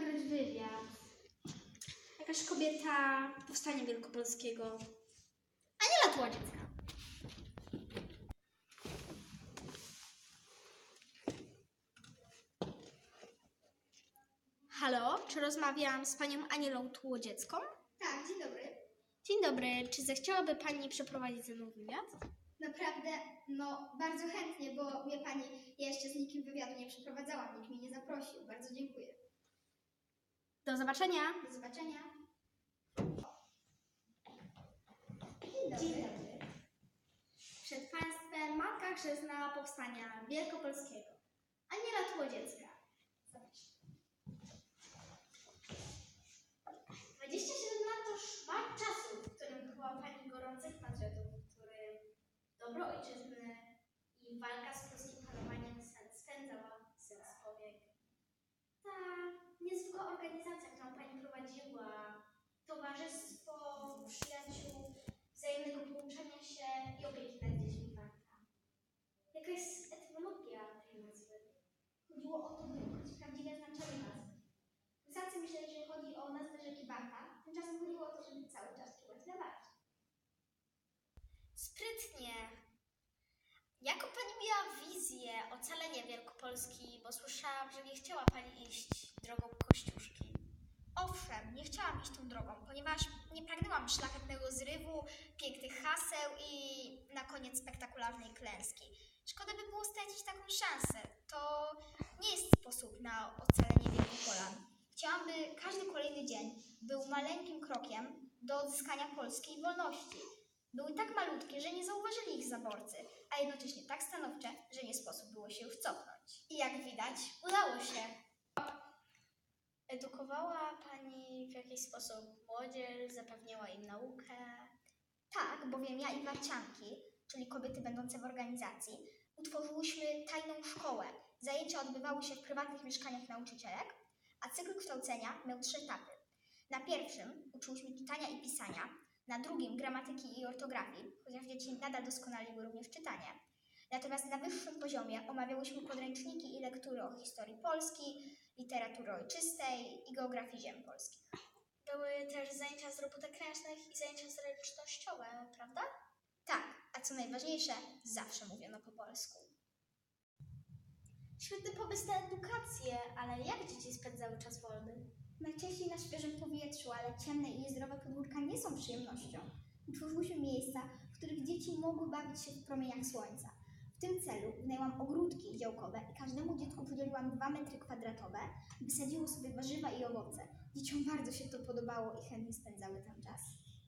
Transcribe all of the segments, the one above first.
nagrać wywiad. Jakaś kobieta powstania wielkopolskiego. Aniela Tuładziecka. Halo, czy rozmawiam z panią Anielą Tułodziecką? Tak, dzień dobry. Dzień dobry, czy zechciałaby pani przeprowadzić ze mną wywiad? Naprawdę, no bardzo chętnie, bo wie pani, ja jeszcze z nikim wywiadu nie przeprowadzałam, nikt mnie nie zaprosił. Do zobaczenia. Do zobaczenia. Dzień dobry. Przed Państwem matka chrzestna powstania wielkopolskiego. Aniela Tłodziecka. Zapraszam. 27 lat to szmat czasu, w którym wychowała Pani gorących patriotów, w którym dobro ojczyzny organizacja, którą Pani prowadziła, towarzystwo przyjaciół, wzajemnego pouczenia się i opieki nad dziećmi warta. Jaka jest etymologia tej nazwy? Chodziło o to, by ukryć prawdziwe znaczenie nazwy. Wysacy myśleli, że chodzi o nazwę rzeki Barta, tymczasem chodziło o to, żeby cały czas czuwać na Barcie. Sprytnie. Jaką Pani miała wizję ocalenia Wielkopolski, bo słyszałam, że nie chciała Pani iść drogą Kościuszki. Owszem, nie chciałam iść tą drogą, ponieważ nie pragnęłam szlachetnego zrywu, pięknych haseł i na koniec spektakularnej klęski. Szkoda by było stracić taką szansę. To nie jest sposób na ocalenie Wielkopolan. Chciałam, by każdy kolejny dzień był maleńkim krokiem do odzyskania polskiej wolności. Były tak malutkie, że nie zauważyli ich zaborcy, a jednocześnie tak stanowcze, że nie sposób było się już cofnąć. I jak widać, udało się. Edukowała Pani w jakiś sposób młodzież, zapewniała im naukę. Tak, bowiem ja i warcianki, czyli kobiety będące w organizacji, utworzyłyśmy tajną szkołę. Zajęcia odbywały się w prywatnych mieszkaniach nauczycielek, a cykl kształcenia miał trzy etapy. Na pierwszym uczyłyśmy czytania i pisania, na drugim gramatyki i ortografii, chociaż dzieci nadal doskonaliły również czytanie. Natomiast na wyższym poziomie omawiałyśmy podręczniki i lektury o historii Polski, literatury ojczystej i geografii ziem polskich. Były też zajęcia z robótek ręcznych i zajęcia zręcznościowe, prawda? Tak, a co najważniejsze, zawsze mówiono po polsku. Świetny pomysł na edukację, ale jak dzieci spędzały czas wolny? Najczęściej na świeżym powietrzu, ale ciemne i niezdrowe podwórka nie są przyjemnością. Utworzyłyśmy miejsca, w których dzieci mogły bawić się w promieniach słońca. W tym celu wynajęłam ogródki działkowe i każdemu dziecku podzieliłam dwa metry kwadratowe, by sadziło sobie warzywa i owoce. Dzieciom bardzo się to podobało i chętnie spędzały tam czas.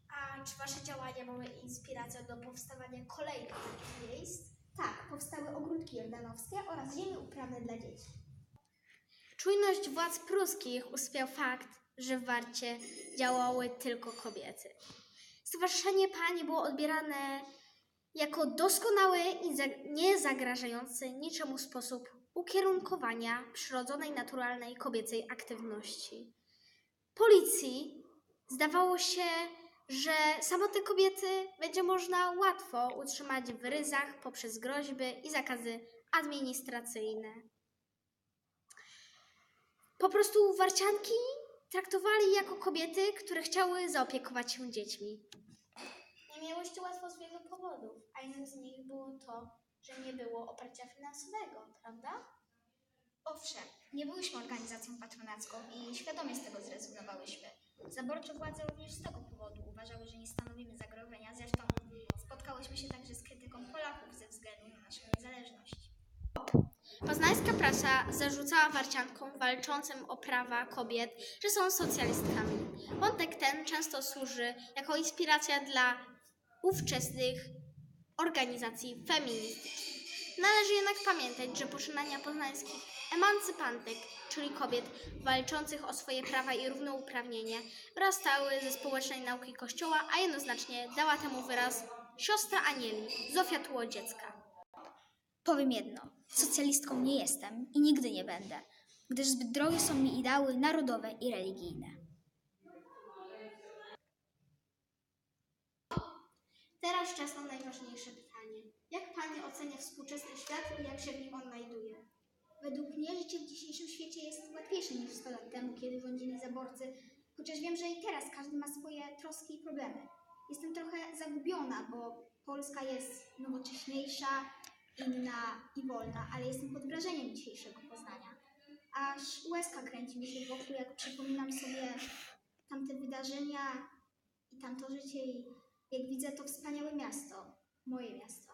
A czy Wasze działania były inspiracją do powstawania kolejnych takich miejsc? Tak, powstały ogródki jordanowskie oraz ziemie uprawne dla dzieci. Czujność władz pruskich uspiał fakt, że w Warcie działały tylko kobiety. Stowarzyszenie Pani było odbierane jako doskonały i za- niezagrażający niczemu sposób ukierunkowania przyrodzonej, naturalnej kobiecej aktywności. Policji zdawało się, że samotne kobiety będzie można łatwo utrzymać w ryzach poprzez groźby i zakazy administracyjne. Po prostu warcianki traktowali jako kobiety, które chciały zaopiekować się dziećmi. Miałyście łatwo z wielu powodów, a jednym z nich było to, że nie było oparcia finansowego, prawda? Owszem, nie byłyśmy organizacją patronacką i świadomie z tego zrezygnowałyśmy. Zaborcze władze również z tego powodu uważały, że nie stanowimy zagrożenia. Zresztą spotkałyśmy się także z krytyką Polaków ze względu na naszą niezależność. Poznańska prasa zarzucała warciankom walczącym o prawa kobiet, że są socjalistkami. Wątek ten często służy jako inspiracja dla ówczesnych organizacji feministycznych. Należy jednak pamiętać, że poczynania poznańskich emancypantek, czyli kobiet walczących o swoje prawa i równouprawnienie, wyrastały ze społecznej nauki Kościoła, a jednoznacznie dała temu wyraz siostra Anieli, Zofia Tułodziecka. Powiem jedno, socjalistką nie jestem i nigdy nie będę, gdyż zbyt drogie są mi ideały narodowe i religijne. Teraz czas na najważniejsze pytanie. Jak Pani ocenia współczesny świat i jak się w nim odnajduje? Według mnie życie w dzisiejszym świecie jest łatwiejsze niż 100 lat temu, kiedy rządzili zaborcy, chociaż wiem, że i teraz każdy ma swoje troski i problemy. Jestem trochę zagubiona, bo Polska jest nowocześniejsza, inna i wolna, ale jestem pod wrażeniem dzisiejszego Poznania. Aż łezka kręci mi się wokół, jak przypominam sobie tamte wydarzenia i tamto życie i jak widzę to wspaniałe miasto, moje miasto.